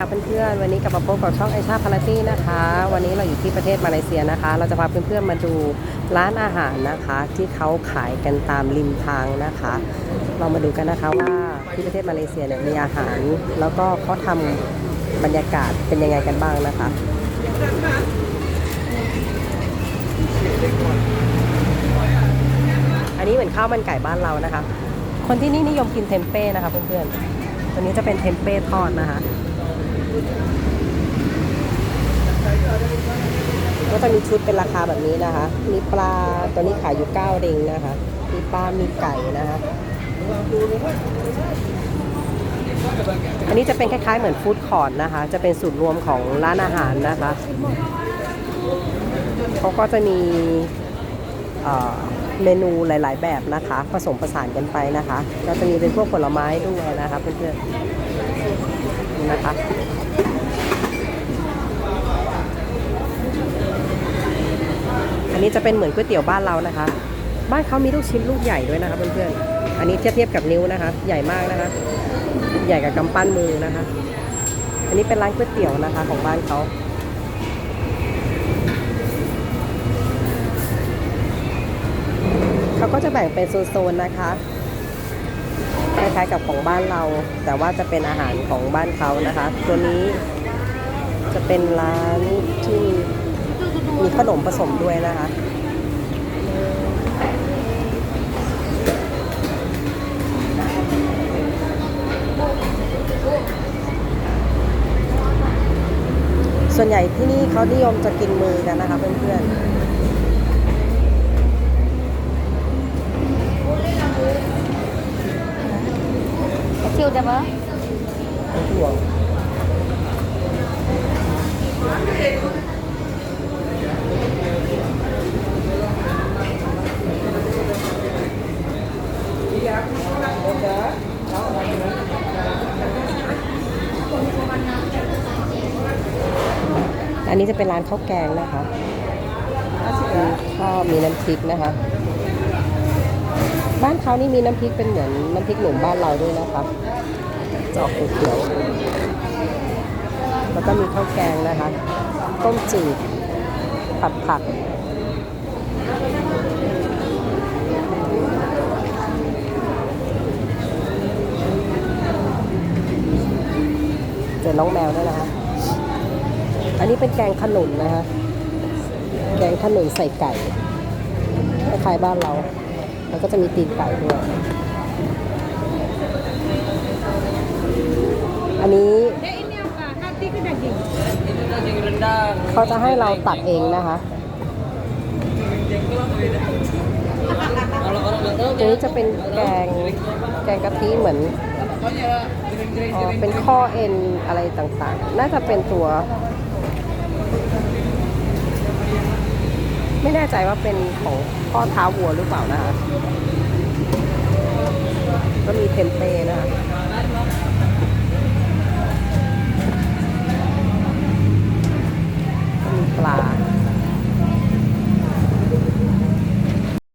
ค่ะเพื่อนๆ วันนี้กลับมาพบกับช่องไอชาพาราตี้นะคะ วันนี้เราอยู่ที่ประเทศมาเลเซียนะคะ เราจะพาเพื่อนๆ มาดูร้านอาหารนะคะ ที่เขาขายกันตามริมทางนะคะ เรามาดูกันนะคะว่าที่ประเทศมาเลเซียเนี่ยมีอาหาร แล้วก็เขาทำบรรยากาศเป็นยังไงกันบ้างนะคะอันนี้เหมือนข้าวมันไก่บ้านเรานะคะ คนที่นี่นิยมกินเทมเป้นะคะเพื่อนๆตัวนี้จะเป็นเทมเป้ทอดนะคะ ก็จะมีชุดเป็นราคาแบบนี้นะคะ มีปลาตัวนี้ขายอยู่9ริงนะคะ มีปลา มีไก่นะคะ อันนี้จะเป็นคล้ายๆเหมือนฟู้ดคอร์ทนะคะ จะเป็นสูตรรวมของร้านอาหารนะคะ เขาก็จะมีเมนูหลาย ๆ แบบนะคะ ผสมผสานกันไปนะคะ ก็จะมีเป็นพวกผลไม้ด้วยนะคะเพื่อนๆ นะคะ อันนี้จะเป็นเหมือนก๋วยเตี๋ยวบ้านเรานะคะ บ้านเขามีลูกชิ้นลูกใหญ่ด้วยนะคะเพื่อนๆ อันนี้เทียบเทียบกับนิ้วนะคะ ใหญ่มากนะคะ ใหญ่กับกำปั้นมือนะคะ อันนี้เป็นร้านก๋วยเตี๋ยวนะคะของบ้านเขาเขาก็จะแบ่งเป็นโซนๆนะคะคล้ายๆกับของบ้านเรา แต่ว่าจะเป็นอาหารของบ้านเขานะคะ ตัวนี้จะเป็นร้านที่ มีขนมผสมด้วยนะคะส่วนใหญ่ที่นี่เขานิยมจะกินมือกันนะคะเพื่อนๆ Kecil dah apa? ห่วง อันนี้จะเป็นร้านข้าวแกงนะคะมีข้าวมีน้ำพริกนะคะ บ้านเขานี่มีน้ำพริกเป็นเหมือนน้ำพริกหนุ่มบ้านเราด้วยนะคะจะออกเขียวแล้วก็มีข้าวแกงนะคะ ต้มจืดผัดผักเจอน้องแมวด้วยนะคะ อันนี้เป็นแกงขนุนนะคะ แกงขนุนใส่ไก่คล้ายๆบ้านเรา แล้วก็จะมีตีนไก่ด้วย อันนี้เขาจะให้เราตัก eng นะคะตัวนี้จะเป็นแกงแกงกะทิเหมือนอ๋อเป็นข้อเอ็นอะไรต่างๆ น่าจะเป็นตัว ไม่แน่ใจว่าเป็นของข้อเท้าวัวหรือเปล่านะคะก็มีเทมเป้นะคะ